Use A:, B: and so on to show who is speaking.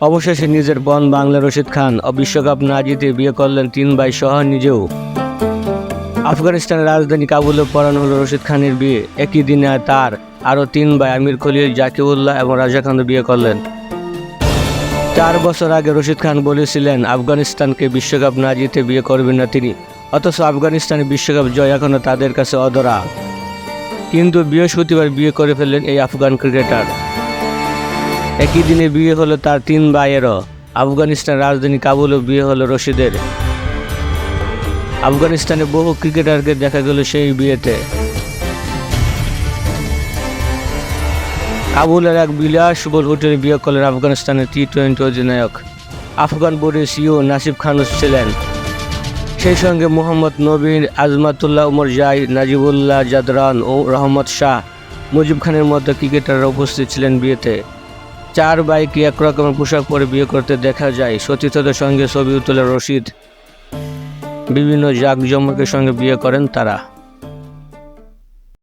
A: অবশেষে নিজের বন বাংলা রশিদ খান ও বিশ্বকাপ না জিতে বিয়ে করলেন তিন ভাই সহ নিজেও। আফগানিস্তানের রাজধানী কাবুলে পড়ানো হলো রশিদ খানের বিয়ে। একই দিনে তার আরও তিন ভাই আমির খলিল, জাকিউল্লাহ এবং রাজা খান বিয়ে করলেন। চার বছর আগে রশিদ খান বলেছিলেন, আফগানিস্তানকে বিশ্বকাপ না জিতে বিয়ে করবেন না তিনি। অথচ আফগানিস্তানের বিশ্বকাপ জয় এখনও তাদের কাছে অধরা। কিন্তু বৃহস্পতিবার বিয়ে করে ফেললেন এই আফগান ক্রিকেটার। একই দিনে বিয়ে হলো তার তিন ভাইয়েরও। আফগানিস্তান রাজধানী কাবুলে বিয়ে হলো রশিদের। আফগানিস্তানে বহু ক্রিকেটারকে দেখা গেল সেই বিয়েতে। কাবুলের এক বিলাসবহুল হোটেলে বিয়ে করলেন আফগানিস্তানের টি টোয়েন্টি অধিনায়ক। আফগান বোর্ডের সিও নাসিব খানুস ছিলেন। সেই সঙ্গে মোহাম্মদ নবীন, আজমাতুল্লাহ, উমর জাই, নাজিবুল্লাহ, জাদরান ও রহমত শাহ, মুজিব খানের মতো ক্রিকেটাররা উপস্থিত ছিলেন বিয়েতে। চার বাইকে একরকমের পোশাক পরে বিয়ে করতে দেখা যায়। সতীর্থদের সঙ্গে ছবি তোলে রশিদ। বিভিন্ন জাঁকজমকের সঙ্গে বিয়ে করেন তারা।